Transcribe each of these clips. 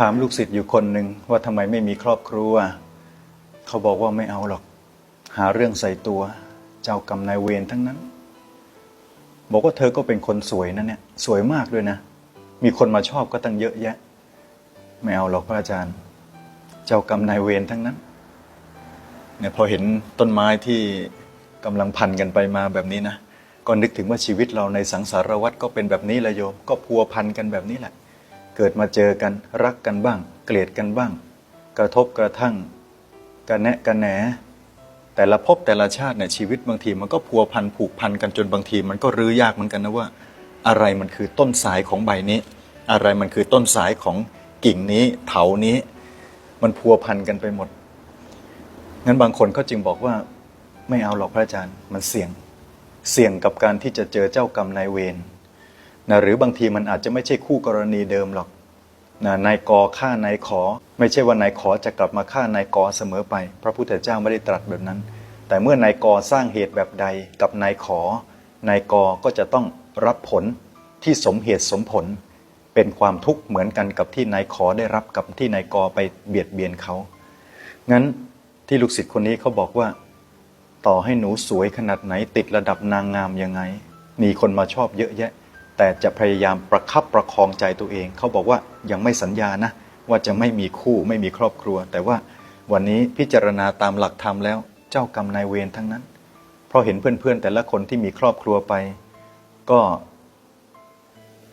ถามลูกศิษย์อยู่คนหนึ่งว่าทำไมไม่มีครอบครัว เขาบอกว่าไม่เอาหรอก หาเรื่องใส่ตัว เจ้ากรรมนายเวรทั้งนั้น บอกว่าเธอก็เป็นคนสวยนะเนี่ย สวยมากด้วยนะ มีคนมาชอบก็ตั้งเยอะแยะ ไม่เอาหรอกพระอาจารย์ เจ้ากรรมนายเวรทั้งนั้นเนี่ยพอเห็นต้นไม้ที่กำลังพันกันไปมาแบบนี้นะก็นึกถึงว่าชีวิตเราในสังสารวัฏก็เป็นแบบนี้แหละโยม ก็พัวพันกันแบบนี้แหละ เกิดมาเจอกันรักกันบ้าง เกลียดกันบ้าง กระทบกระทั่งกระแนะกระแหน แต่ละภพแต่ละชาติเนี่ยชีวิตบางทีมันก็พัวพันผูกพันกันจนบางที มันก็รื้อยากเหมือนกันนะว่า อะไรมันคือต้นสายของใบนี้ อะไรมันคือต้นสายของกิ่งนี้เถานี้ มันพัวพันกันไปหมดงั้นบางคนก็จึงบอกว่าไม่เอาหรอกพระอาจารย์มันเสี่ยง เสี่ยงกับการที่จะเจอเจ้ากรรมนายเวร นะหรือบางทีมันอาจจะไม่ใช่คู่กรณีเดิมหรอกนะนายกอฆ่านายขอ ไม่ใช่ว่านายขอจะกลับมาฆ่านายกอเสมอไป พระพุทธเจ้าไม่ได้ตรัสแบบนั้น แต่เมื่อนายกอสร้างเหตุแบบใดกับนายขอนายกอก็จะต้องรับผลที่สมเหตุสมผล เป็นความทุกข์เหมือนกันกับที่นายขอได้รับกับที่นายกอไปเบียดเบียนเขางั้นที่ลูกศิษย์คนนี้เขาบอกว่า ต่อให้หนูสวยขนาดไหนติดระดับนางงามยังไง มีคนมาชอบเยอะแยะ แต่จะพยายามประคับประคองใจตัวเอง เขาบอกว่ายังไม่สัญญานะ ว่าจะไม่มีคู่ไม่มีครอบครัว แต่ว่าวันนี้พิจารณาตามหลักธรรมแล้วเจ้ากรรมนายเวรทั้งนั้น เพราะเห็นเพื่อนๆ แต่ละคนที่มีครอบครัวไป ก็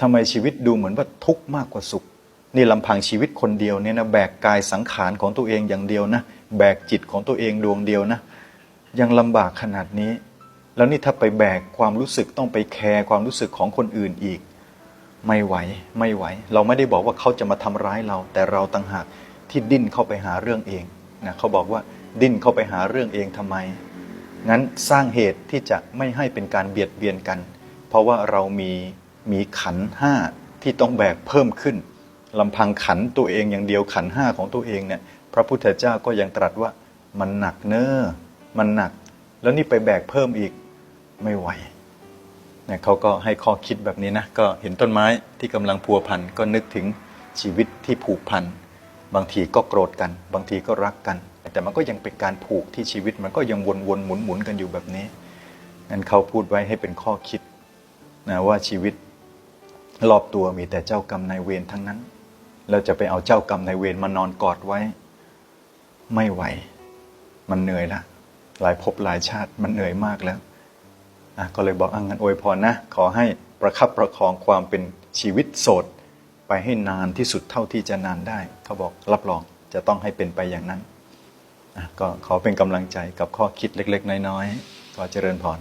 ทำไมชีวิตดูเหมือนว่าทุกข์มากกว่าสุข นี่ลำพังชีวิตคนเดียวเนี่ยนะแบกกายสังขารของตัวเองอย่างเดียวนะ แบกจิตของตัวเองดวงเดียวนะ ยังลำบากขนาดนี้ แล้วนี่ถ้าไปแบกความรู้สึกต้องไปแคร์ความรู้สึกของคนอื่นอีก ไม่ไหวไม่ไหว เราไม่ได้บอกว่าเขาจะมาทำร้ายเรา แต่เราต่างหากที่ดิ้นเข้าไปหาเรื่องเองนะเขาบอกว่าดิ้นเข้าไปหาเรื่องเองทำไม งั้นสร้างเหตุที่จะไม่ให้เป็นการเบียดเบียนกัน เพราะว่าเรามีมีขันห้าที่ต้องแบกเพิ่มขึ้นลำพังขันตัวเองอย่างเดียวขันห้าของตัวเองเนี่ยพระพุทธเจ้าก็ยังตรัสว่ามันหนักเนอ้อมันหนัก แล้วนี่ไปแบกเพิ่มอีก ไม่ไหวเนี่ยเขาก็ให้ข้อคิดแบบนี้นะก็เห็นต้นไม้ที่กำลังพัวพันก็นึกถึงชีวิตที่ผูกพันบางทีก็โกรธกัน บางทีก็รักกัน แต่มันก็ยังเป็นการผูกที่ชีวิตมันก็ยังวนๆหมุนๆกันอยู่แบบนี้งั้นเขาพูดไว้ให้เป็นข้อคิดนะว่าชีวิตรอบตัวมีแต่เจ้ากรรมนายเวรทั้งนั้นแล้วจะไปเอาเจ้ากรรมนายเวรมานอนกอดไว้ ไม่ไหว มันเหนื่อยละหลายภพหลายชาติมันเหนื่อยมากแล้ว อะก็เลยบอกอังงันอวยพรนะ ขอให้ประคับประคองความเป็นชีวิตโสด ไปให้นานที่สุดเท่าที่จะนานได้ เขาบอกรับรองจะต้องให้เป็นไปอย่างนั้นก็ขอเป็นกำลังใจกับข้อคิดเล็ก ๆ น้อยๆขอเจริญพร